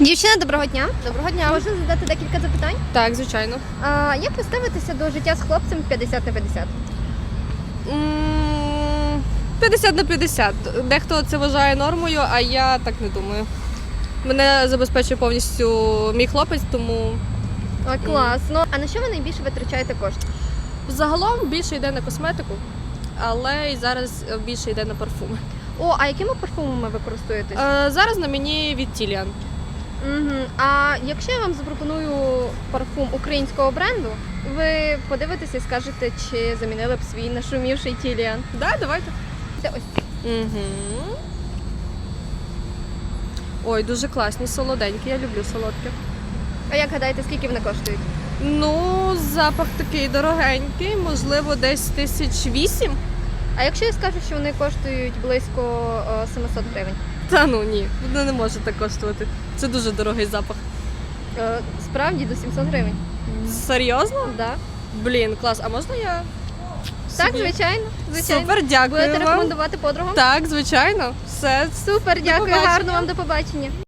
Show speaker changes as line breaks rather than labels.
Дівчина, доброго дня.
Доброго дня.
Можна задати декілька запитань?
Так, звичайно.
А, як ви ставитеся до життя з хлопцем 50 на 50?
М, 50 на 50. Дехто це вважає нормою, а я так не думаю. Мене забезпечує повністю мій хлопець, тому
О, класно. А на що ви найбільше витрачаєте кошти?
загалом більше йде на косметику, але і зараз більше йде на парфуми.
О, а якими парфумами ви користуєтесь?
Е, зараз на мені від Тіліан.
Угу. А якщо я вам запропоную парфум українського бренду, ви подивитеся і скажете, чи замінили б свій нашумівший Тіліан.
Да, давайте.
Це ось
Угу. Ой, дуже класні, солоденькі. Я люблю солодке.
А як гадаєте, скільки вони коштують?
Ну, запах такий дорогенький, можливо, десь тисяч вісім.
А якщо я скажу, що вони коштують близько о, 700 гривень?
Та ну ні, воно не може так коштувати. Це дуже дорогий запах.
Е, Справді до 700 гривень.
Серйозно?
Да.
Блін, клас. А можна я?
Так,
собі?
звичайно. звичайно.
Супер, дякую
Будете
вам.
рекомендувати подругам?
Так, звичайно. Все.
Супер, дякую, гарно вам до побачення.